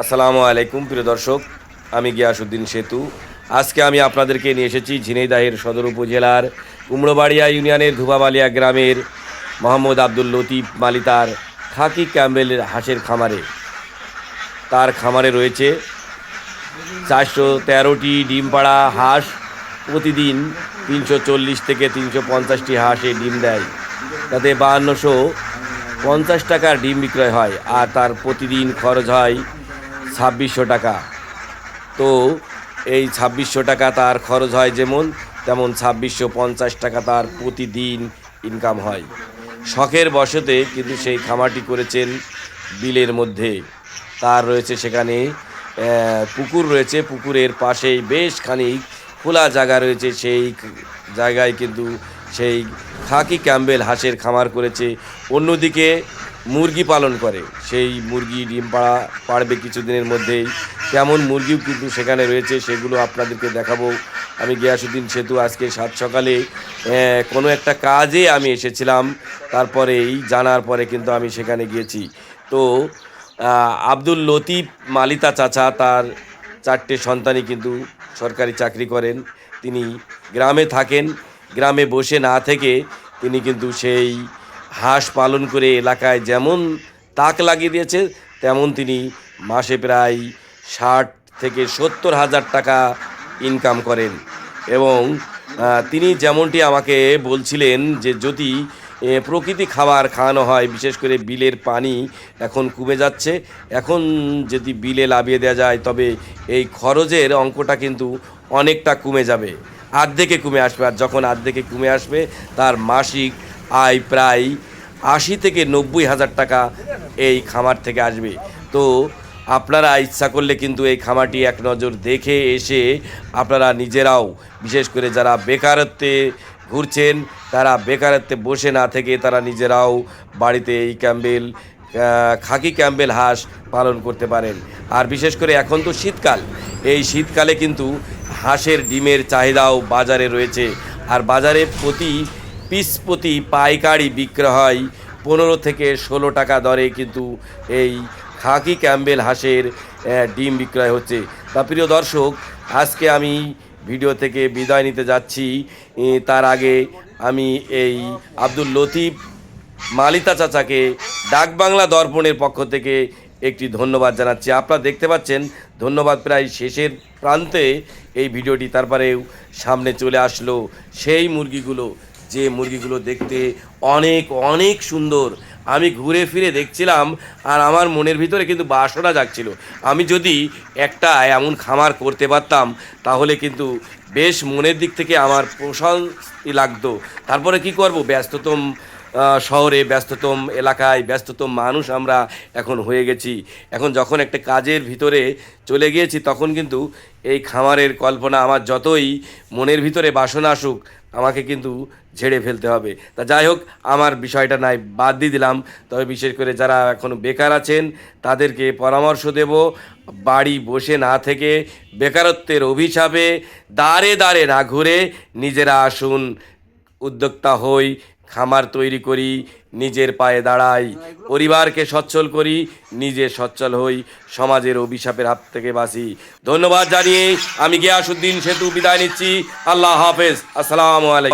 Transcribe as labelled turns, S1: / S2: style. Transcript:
S1: আসসালামু আলাইকুম, প্রিয় দর্শক। আমি গিয়াসুদ্দিন সেতু। আজকে আমি আপনাদেরকে নিয়ে এসেছি ঝিনাইদাহের সদর উপজেলার কুমড়োবাড়িয়া ইউনিয়নের ধুবাবালিয়া গ্রামের মোহাম্মদ আব্দুল লতিফ মালিতার খাকি ক্যাম্বেলের হাঁসের খামারে। তার খামারে রয়েছে চারশো তেরোটি ডিম পাড়া হাঁস। প্রতিদিন তিনশো চল্লিশ থেকে তিনশো পঞ্চাশটি হাঁসে ডিম দেয়। তাতে বাহান্নশো পঞ্চাশ টাকার ডিম বিক্রয় হয় আর তার প্রতিদিন খরচ হয় ছাব্বিশশো টাকা। তো এই ছাব্বিশশো টাকা তার খরচ হয় যেমন, তেমন ছাব্বিশশো পঞ্চাশ টাকা তার প্রতিদিন ইনকাম হয়। শখের বশতে কিন্তু সেই খামারটি করেছেন বিলের মধ্যে। তার রয়েছে সেখানে পুকুর রয়েছে। পুকুরের পাশেই বেশ খানিক খোলা জায়গা রয়েছে। সেই জায়গায় কিন্তু সেই খাকি ক্যাম্বেল হাঁসের খামার করেছে। অন্যদিকে মুরগি পালন করে। সেই মুরগি ডিম পাড়া পাড়বে কিছুদিনের মধ্যেই। তেমন মুরগিও কিন্তু সেখানে রয়েছে, সেগুলো আপনাদেরকে দেখাবো। আমি গিয়াসুদ্দিন সেতু আজকে সাত সকালে কোনো একটা কাজে আমি এসেছিলাম। তারপরেই জানার পরে কিন্তু আমি সেখানে গিয়েছি। তো আব্দুল লতিফ মালিতা চাচা তার চারটে সন্তানই কিন্তু সরকারি চাকরি করেন। তিনি গ্রামে থাকেন। গ্রামে বসে না থেকে তিনি কিন্তু সেই হাঁস পালন করে এলাকায় যেমন তাক লাগিয়ে দিয়েছে, তেমন তিনি মাসে প্রায় ষাট থেকে সত্তর হাজার টাকা ইনকাম করেন। এবং তিনি যেমনটি আমাকে বলছিলেন যে যদি প্রকৃতি খাবার খাওয়ানো হয়, বিশেষ করে বিলের পানি এখন কমে যাচ্ছে, এখন যদি বিলে লাভিয়ে দেওয়া যায়, তবে এই খরচের অঙ্কটা কিন্তু অনেকটা কমে যাবে, আর্ধেকে কমে আসবে। আর যখন আর্ধেকে কমে আসবে, তার মাসিক আয় প্রায় আশি থেকে নব্বই হাজার টাকা এই খামার থেকে আসবে। তো আপনারা ইচ্ছা করলে কিন্তু এই খামারটি এক নজর দেখে এসে আপনারা নিজেরাও, বিশেষ করে যারা বেকারত্বে ঘুরছেন, তারা বেকারত্বে বসে না থেকে তারা নিজেরাও বাড়িতে এই ক্যাম্বেল খাকি ক্যাম্বেল হাঁস পালন করতে পারেন। আর বিশেষ করে এখন তো শীতকাল, এই শীতকালে কিন্তু হাঁসের ডিমের চাহিদাও বাজারে রয়েছে। আর বাজারে প্রতি পিস প্রতি পাইকারি বিক্রয় পনেরো থেকে ষোলো টাকা দরে কিন্তু এই খাকি ক্যাম্বেল হাঁসের ডিম বিক্রয় হচ্ছে। তা প্রিয় দর্শক, আজকে আমি ভিডিও থেকে বিদায় নিতে যাচ্ছি। তার আগে আমি এই আব্দুল লতিফ মালিতা চাচাকে ডাকবাংলা দর্পণের পক্ষ থেকে একটি ধন্যবাদ জানাচ্ছি। আপনারা দেখতে পাচ্ছেন, ধন্যবাদ প্রায় শেষের প্রান্তে এই ভিডিওটি, তারপরেও সামনে চলে আসলো সেই মুরগিগুলো। যে মুরগিগুলো দেখতে অনেক অনেক সুন্দর। আমি ঘুরে ফিরে দেখছিলাম আর আমার মনের ভিতরে কিন্তু বাসনা জাগছিল। আমি যদি একটা এমন খামার করতে পারতাম, তাহলে কিন্তু বেশ মনের দিক থেকে আমার প্রশান্তি লাগতো। তারপরে কি করব? ব্যস্ততম শহরে ব্যস্ততম এলাকায় ব্যস্ততম মানুষ আমরা এখন হয়ে গেছি। এখন যখন একটা কাজের ভিতরে চলে গিয়েছি, তখন কিন্তু এই খামারের কল্পনা আমার যতই মনের ভিতরে বাসনা আসুক, আমাকে কিন্তু ঝেড়ে ফেলতে হবে। তা যাই হোক, আমার বিষয়টা নাই, বাদ দিয়ে দিলাম। তবে বিশেষ করে যারা এখন বেকার আছেন, তাদেরকে পরামর্শ দেব, বাড়ি বসে না থেকে বেকারত্বের অভিশাপে দাঁড়ে দাঁড়ে না ঘুরে নিজেরা আসুন, উদ্যোক্তা হই খামার তৈরি করি নিজের পায়ে দাঁড়াই পরিবারকে সচ্ছল করি নিজে সচ্ছল হই সমাজের অভিশাপের হাত থেকে বাঁচি। ধন্যবাদ জানিয়ে আমি গিয়াসুদ্দিন সেতু বিদায় নিচ্ছি। আল্লাহ হাফেজ। আসসালামু আলাইকুম।